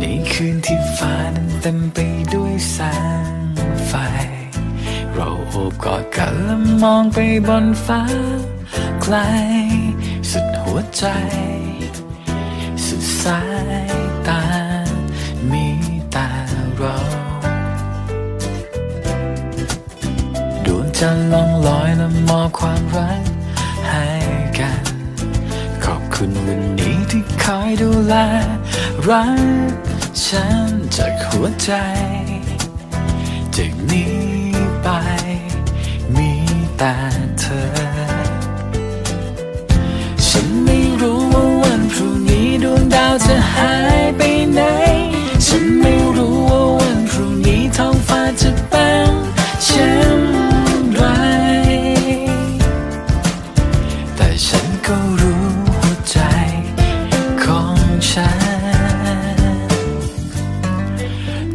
ในคืนที่ฟ้านั้นเต็มไปด้วยแสงไฟ เราโอบกอดกันและมองไปบนฟ้าไกล สุดหัวใจ สุดสายตา มีต่เราดวงจันทร์ล่องลอยและมอบความรักให้กัน ขอบคุณวันนี้ที่คอยดูแลรัก ฉันจากหัวใจจากนี้ไป มีแต่เธอ ฉันไม่รู้ว่าวันพรุ่งนี้ดวงดาวจะหาย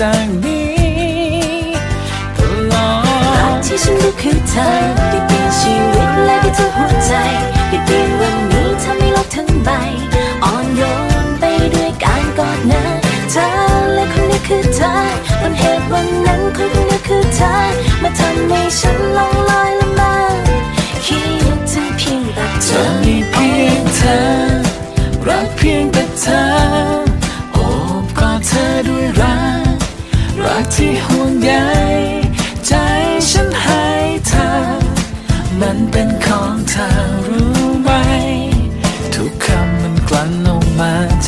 จากนี้ตลอดที่ฉันรู้คือเธอได้เปลี่ยนชีวิตและได้เธอหัวใจได้เปลี่ยนวันนี้ทำให้โลกทั้งใบอ่อนโยนไปด้วยการกอดนะเธอและคนนี้คือเธอบนเหตุวันนั้นคนนี้คือเธอมาทำให้ฉันลง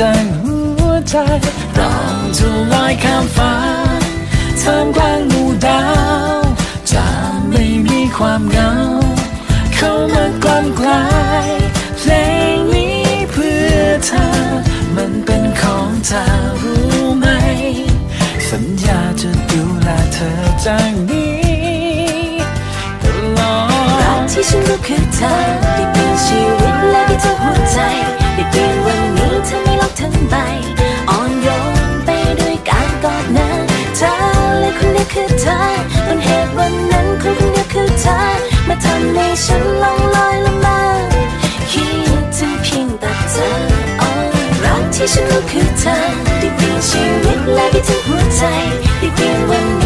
จากหัวใจเราจะลอยข้ามฟ้าท่ามกลางหมู่ดาว จะไม่มีความเหงา เข้ามากลั่นกลายเพลงนี้เพื่อเธอ มันเป็นของเธอรู้ไหม สัญญาจะดูแลเธอจากนี้ตลอดรักที่ฉันรู้คือเธอได้เปลี่ยนชีวิตและได้ทุกหัวใจ ที่ฉันรู้คือเธอได้เปลี่ยนชีวิตและได้ทั้งหัวใจได้เปลี่ยนวันนี้เธอไม่โลกทั้งใบอ่อน